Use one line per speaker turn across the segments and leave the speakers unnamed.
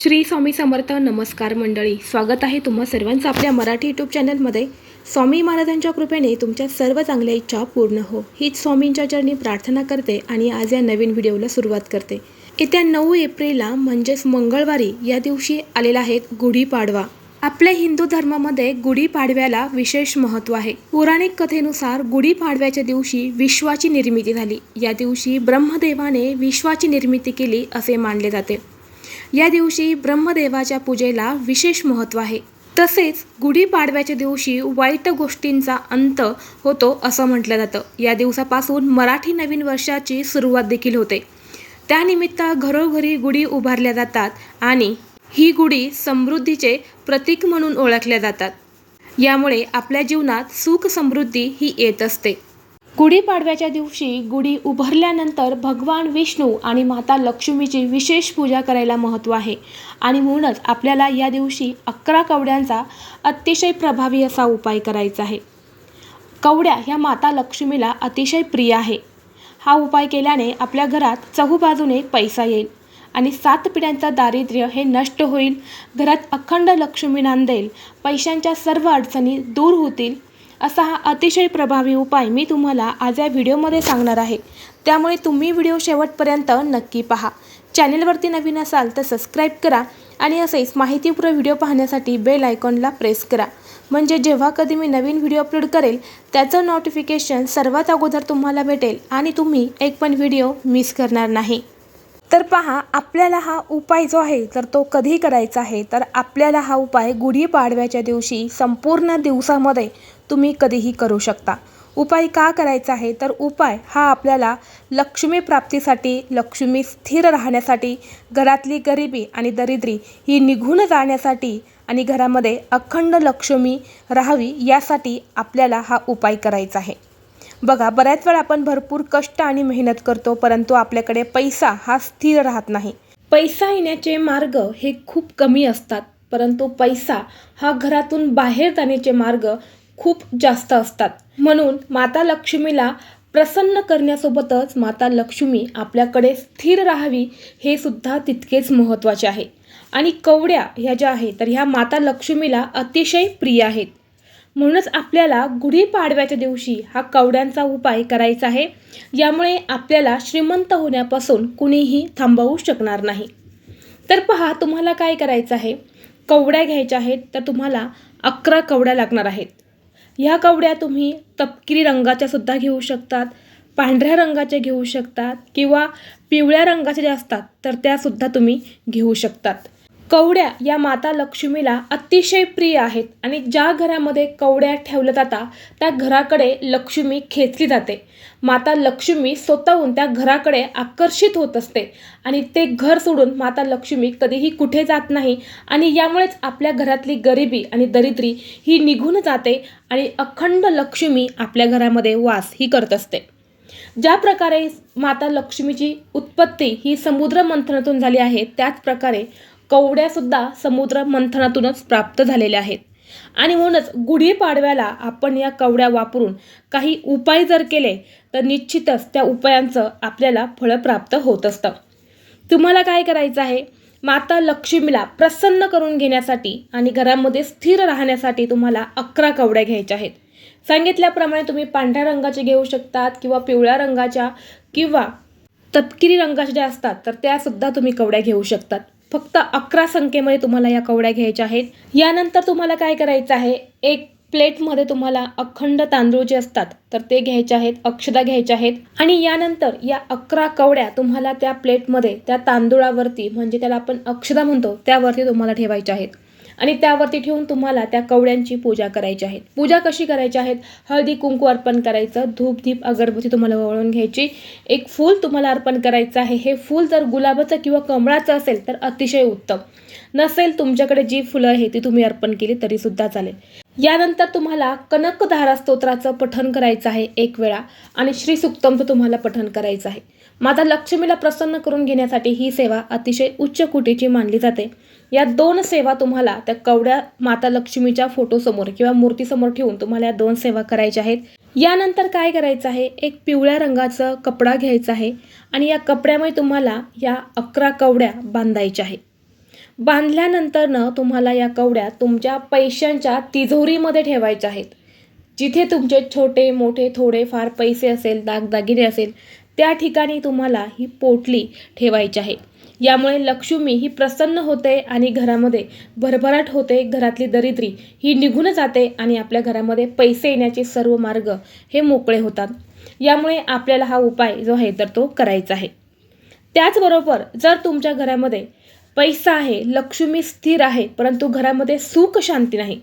श्री स्वामी समर्थ नमस्कार मंडळी. स्वागत आहे तुम्हा सर्वांचं आपल्या मराठी यूट्यूब चॅनलमध्ये स्वामी महाराजांच्या कृपेने तुमच्या सर्व चांगल्या इच्छा पूर्ण हो. हीच स्वामींच्या चरणी प्रार्थना करते आणि आज या नवीन व्हिडिओला सुरुवात करते. येत्या नऊ एप्रिलला म्हणजेच मंगळवारी या दिवशी आलेला आहे गुढीपाडवा आपल्या हिंदू धर्मामध्ये गुढीपाडव्याला विशेष महत्त्व आहे. पौराणिक कथेनुसार गुढीपाडव्याच्या दिवशी विश्वाची निर्मिती झाली. या दिवशी ब्रह्मदेवाने विश्वाची निर्मिती केली असे मानले जाते. या दिवशी ब्रह्मदेवाच्या पूजेला विशेष महत्त्व आहे. तसेच गुढीपाडव्याच्या दिवशी वाईट गोष्टींचा अंत होतो असं म्हटलं जातं. या दिवसापासून मराठी नवीन वर्षाची सुरुवात देखील होते. त्यानिमित्त घरोघरी गुढी उभारल्या जातात आणि ही गुढी समृद्धीचे प्रतीक म्हणून ओळखल्या जातात. यामुळे आपल्या जीवनात सुख समृद्धी ही येत असते. गुढीपाडव्याच्या दिवशी गुढी उभारल्यानंतर भगवान विष्णू आणि माता लक्ष्मीची विशेष पूजा करायला महत्त्व आहे. आणि म्हणूनच आपल्याला या दिवशी अकरा कवड्यांचा अतिशय प्रभावी असा उपाय करायचा आहे. कवड्या ह्या माता लक्ष्मीला अतिशय प्रिय आहे. हा उपाय केल्याने आपल्या घरात चहूबाजूने पैसा येईल आणि सात पिढ्यांचं दारिद्र्य हे नष्ट होईल. घरात अखंड लक्ष्मी नांदेल पैशांच्या सर्व अडचणी दूर होतील असा हा अतिशय प्रभावी उपाय मी तुम्हाला आज या व्हिडिओमध्ये सांगणार आहे. त्यामुळे तुम्ही व्हिडिओ शेवटपर्यंत नक्की पहा. चॅनेलवरती नवीन असाल तर सबस्क्राईब करा आणि असेच माहितीपूर्ण व्हिडिओ पाहण्यासाठी बेल आयकॉनला प्रेस करा. म्हणजे जेव्हा कधी मी नवीन व्हिडिओ अपलोड करेल त्याचं नोटिफिकेशन सर्वात अगोदर तुम्हाला भेटेल आणि तुम्ही एक पण व्हिडिओ मिस करणार नाही. तर पहा आपल्याला हा उपाय जो आहे तर तो कधी करायचा आहे? तर आपल्याला हा उपाय गुढीपाडव्याच्या दिवशी संपूर्ण दिवसामध्ये तुम्ही कधीही करू शकता. उपाय का करायचा आहे? तर उपाय हा आपल्याला लक्ष्मी प्राप्तीसाठी लक्ष्मी स्थिर राहण्यासाठी घरातली गरिबी आणि दरिद्री ही निघून जाण्यासाठी आणि घरामध्ये अखंड लक्ष्मी राहावी यासाठी आपल्याला हा उपाय करायचा आहे. बघा बऱ्याच वेळा आपण भरपूर कष्ट आणि मेहनत करतो परंतु आपल्याकडे पैसा हा स्थिर राहत नाही. पैसा येण्याचे मार्ग हे खूप कमी असतात परंतु पैसा हा घरातून बाहेर जाण्याचे मार्ग खूप जास्त असतात. म्हणून माता लक्ष्मीला प्रसन्न करण्यासोबतच माता लक्ष्मी आपल्याकडे स्थिर राहावी हे सुद्धा तितकेच महत्त्वाचे आहे. आणि कवड्या ह्या ज्या आहेत तर ह्या माता लक्ष्मीला अतिशय प्रिय आहेत. म्हणूनच आपल्याला गुढीपाडव्याच्या दिवशी हा कवड्यांचा उपाय करायचा आहे. यामुळे आपल्याला श्रीमंत होण्यापासून कुणीही थांबवू शकणार नाही. तर पहा तुम्हाला काय करायचं आहे? कवड्या घ्यायच्या आहेत तर तुम्हाला अकरा कवड्या लागणार आहेत. ह्या कवड्या तुम्ही तपकिरी रंगाच्या सुद्धा घेऊ शकतात पांढऱ्या रंगाच्या घेऊ शकतात किंवा पिवळ्या रंगाच्या ज्या असतात तर त्यासुद्धा तुम्ही घेऊ शकतात. कवड्या या माता लक्ष्मीला अतिशय प्रिय आहेत आणि ज्या घरामध्ये कवड्या ठेवल्या जातात त्या घराकडे लक्ष्मी खेचली जाते. माता लक्ष्मी स्वतःहून त्या घराकडे आकर्षित होत असते आणि ते घर सोडून माता लक्ष्मी कधीही कुठे जात नाही आणि यामुळेच आपल्या घरातली गरिबी आणि दरिद्री ही निघून जाते आणि अखंड लक्ष्मी आपल्या घरामध्ये वास ही करत असते. ज्या प्रकारे माता लक्ष्मीची उत्पत्ती ही समुद्र मंथनातून झाली आहे त्याच प्रकारे कवड्यासुद्धा समुद्र मंथनातूनच प्राप्त झालेल्या आहेत. आणि म्हणूनच गुढीपाडव्याला आपण या कवड्या वापरून काही उपाय जर केले तर निश्चितच त्या उपायांचं आपल्याला फळं प्राप्त होत असतं. तुम्हाला काय करायचं आहे? माता लक्ष्मीला प्रसन्न करून घेण्यासाठी आणि घरामध्ये स्थिर राहण्यासाठी तुम्हाला अकरा कवड्या घ्यायच्या आहेत. सांगितल्याप्रमाणे तुम्ही पांढऱ्या रंगाचे घेऊ शकतात किंवा पिवळ्या रंगाच्या किंवा तपकिरी रंगाच्या ज्या असतात तर त्यासुद्धा तुम्ही कवड्या घेऊ शकतात. फक्त अकरा संख्येमध्ये तुम्हाला या कवड्या घ्यायच्या आहेत. यानंतर तुम्हाला काय करायचं आहे? एक प्लेटमध्ये तुम्हाला अखंड तांदूळ जे असतात तर ते घ्यायचे आहेत अक्षदा घ्यायच्या आहेत. आणि यानंतर या अकरा कवड्या तुम्हाला त्या प्लेटमध्ये त्या तांदूळावरती म्हणजे त्याला आपण अक्षदा म्हणतो त्यावरती तुम्हाला ठेवायच्या आहेत. आणि त्यावरती ठेवून तुम्हाला त्या कवड्यांची पूजा करायची आहे. पूजा कशी करायची आहेत हळदी कुंकू अर्पण करायचं धूप दीप अगरबत्ती तुम्हाला वळून घ्यायची. एक फूल तुम्हाला अर्पण करायचं आहे. हे फूल जर गुलाबाचं किंवा कमळाचं असेल तर अतिशय उत्तम. नसेल तुमच्याकडे जी फुलं आहे ती तुम्ही अर्पण केली तरीसुद्धा चालेल. यानंतर तुम्हाला कनकधारा स्तोत्राचं पठण करायचं आहे एक वेळा. आणि श्री सुक्तमचं तुम्हाला पठण करायचं आहे. माता लक्ष्मीला प्रसन्न करून घेण्यासाठी ही सेवा अतिशय उच्च कुटीची मानली जाते. या दोन सेवा तुम्हाला त्या कवड्या माता लक्ष्मीच्या फोटोसमोर किंवा मूर्तीसमोर ठेवून तुम्हाला या दोन सेवा करायच्या आहेत. यानंतर काय करायचं आहे? एक पिवळ्या रंगाचं कपडा घ्यायचा आहे आणि या कपड्यामुळे तुम्हाला या अकरा कवड्या बांधायच्या आहे बांधल्यानंतरनं तुम्हाला या कवड्या तुमच्या पैशांच्या तिजोरीमध्ये ठेवायच्या आहेत. जिथे तुमचे छोटे मोठे थोडेफार पैसे असेल दागदागिने असेल त्या ठिकाणी तुम्हाला ही पोटली ठेवायची आहे. यामुळे लक्ष्मी ही प्रसन्न होते आणि घरामध्ये भरभराट होते. घरातली दरिद्री ही निघून जाते आणि आपल्या घरामध्ये पैसे येण्याचे सर्व मार्ग हे मोकळे होतात. यामुळे आपल्याला हा उपाय जो आहे तर तो करायचा आहे. त्याचबरोबर जर तुमच्या घरामध्ये पैसा आहे लक्ष्मी स्थिर आहे परंतु घरामध्ये सुख शांती नाही.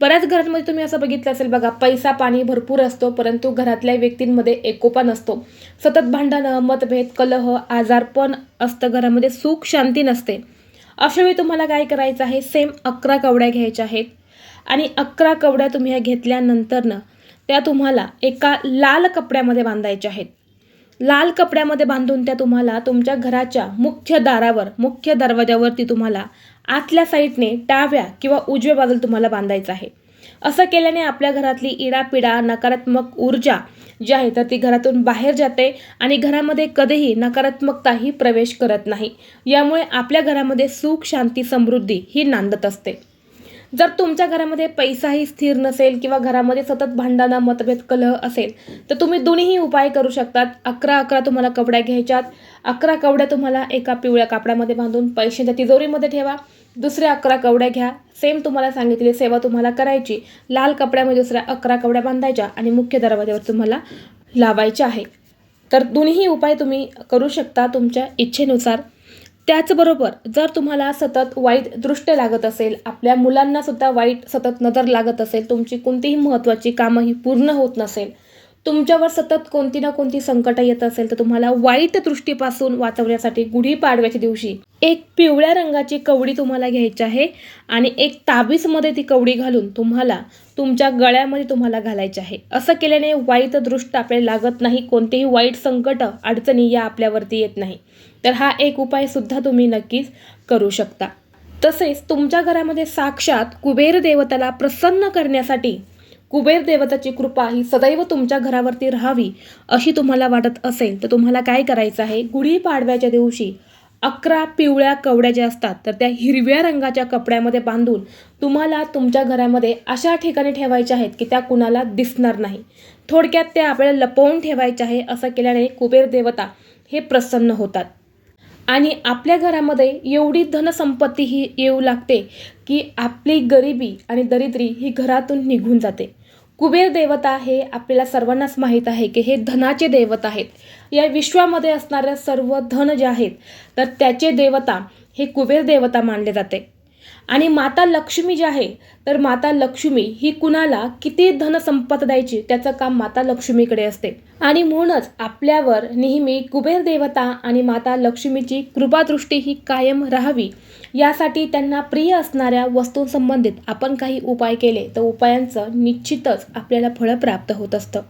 बऱ्याच घरांमध्ये तुम्ही असं बघितलं असेल बघा पैसा पाणी भरपूर असतो परंतु घरातल्या व्यक्तींमध्ये एकोपा नसतो. सतत भांडणं मतभेद कलह आजारपण असतं घरामध्ये सुख शांती नसते. अशावेळी तुम्हाला काय करायचं आहे? सेम अकरा कवड्या घ्यायच्या आहेत. आणि अकरा कवड्या तुम्ही ह्या घेतल्यानंतरनं त्या तुम्हाला एका लाल कपड्यामध्ये बांधायच्या आहेत. लाल कपड्यामध्ये बांधून त्या तुम्हाला तुमच्या घराच्या मुख्य दारावर मुख्य दरवाजावरती तुम्हाला आतल्या साईडने डाव्या किंवा उजव्या बाजूला तुम्हाला बांधायचं आहे. असं केल्याने आपल्या घरातली इडापिडा नकारात्मक ऊर्जा जी आहे तर ती घरातून बाहेर जाते आणि घरामध्ये कधीही नकारात्मकताही प्रवेश करत नाही. यामुळे आपल्या घरामध्ये सुख शांती समृद्धी ही नांदत असते. जर तुमच्या घरामध्ये पैसाही स्थिर नसेल किंवा घरामध्ये सतत भांडणं मतभेद कलह असेल तर तुम्ही दोन्हीही उपाय करू शकतात. अकरा अकरा तुम्हाला कपड्या घ्यायच्यात. अकरा कवड्या तुम्हाला एका पिवळ्या कापडामध्ये बांधून पैशांच्या तिजोरीमध्ये ठेवा. दुसऱ्या अकरा कवड्या घ्या. सेम तुम्हाला सांगितलेली सेवा तुम्हाला करायची. लाल कपड्यामध्ये दुसऱ्या अकरा कवड्या बांधायच्या आणि मुख्य दरवाज्यावर तुम्हाला लावायच्या आहे. तर दोन्ही उपाय तुम्ही करू शकता तुमच्या इच्छेनुसार. त्याचबरोबर जर तुम्हाला सतत वाईट दृष्ट लागत असेल आपल्या मुलांना सुद्धा वाईट सतत नजर लागत असेल तुमची कोणतीही महत्त्वाची कामं ही पूर्ण होत नसेल तुमच्यावर सतत कोणती ना कोणती संकट येत असेल तर तुम्हाला वाईट दृष्टीपासून वाचवण्यासाठी गुढीपाडव्याच्या दिवशी एक पिवळ्या रंगाची कवडी तुम्हाला घ्यायची आहे आणि एक ताबीजमध्ये ती कवडी घालून तुम्हाला तुमच्या गळ्यामध्ये तुम्हाला घालायचे आहे. असं केल्याने वाईट दृष्ट आपल्याला लागत नाही कोणतेही वाईट संकट अडचणी या आपल्यावरती येत नाही. तर हा एक उपाय सुद्धा तुम्ही नक्कीच करू शकता. तसेच तुमच्या घरामध्ये साक्षात कुबेर देवताला प्रसन्न करण्यासाठी कुबेर देवताची कृपा ही सदैव तुमच्या घरावरती राहावी अशी तुम्हाला वाटत असेल तर तुम्हाला काय करायचं आहे? गुढीपाडव्याच्या दिवशी अकरा पिवळ्या कवड्या ज्या असतात तर त्या हिरव्या रंगाच्या कपड्यामध्ये बांधून तुम्हाला तुमच्या घरामध्ये अशा ठिकाणी ठेवायच्या आहेत की त्या कुणाला दिसणार नाही. थोडक्यात त्या आपल्याला लपवून ठेवायच्या आहे असं केल्याने कुबेर देवता हे प्रसन्न होतात. आणि आपल्या घरामध्ये एवढी धनसंपत्ती ही येऊ लागते की आपली गरिबी आणि दरिद्री ही घरातून निघून जाते. कुबेर देवता हे आपल्याला सर्वांनाच माहीत आहे की हे धनाचे देवता आहेत. या विश्वामध्ये असणाऱ्या सर्व धन जे आहेत तर त्याचे देवता हे कुबेर देवता मानले जाते. आणि माता लक्ष्मी जी आहे तर माता लक्ष्मी ही कुणाला किती धनसंपत द्यायची त्याचं काम माता लक्ष्मीकडे असते. आणि म्हणूनच आपल्यावर नेहमी कुबेर देवता आणि माता लक्ष्मीची कृपादृष्टी ही कायम राहावी यासाठी त्यांना प्रिय असणाऱ्या वस्तूंसंबंधित आपण काही उपाय केले तर उपायांचं निश्चितच आपल्याला फळं प्राप्त होत असतं.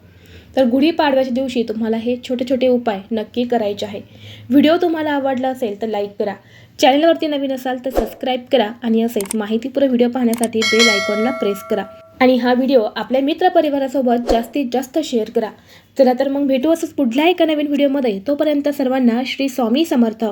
तर गुढीपाडव्याच्या दिवशी तुम्हाला हे छोटे छोटे उपाय नक्की करायचे आहे. व्हिडिओ तुम्हाला आवडला असेल तर लाईक करा. चॅनलवरती नवीन असाल तर सबस्क्राईब करा आणि असेच माहितीपूर्ण व्हिडिओ पाहण्यासाठी बेल आयकॉनला प्रेस करा. आणि हा व्हिडिओ आपल्या मित्रपरिवारासोबत जास्तीत जास्त शेअर करा. चला तर मग भेटू असंच पुढल्या एका नवीन व्हिडिओमध्ये. तोपर्यंत सर्वांना श्री स्वामी समर्थ.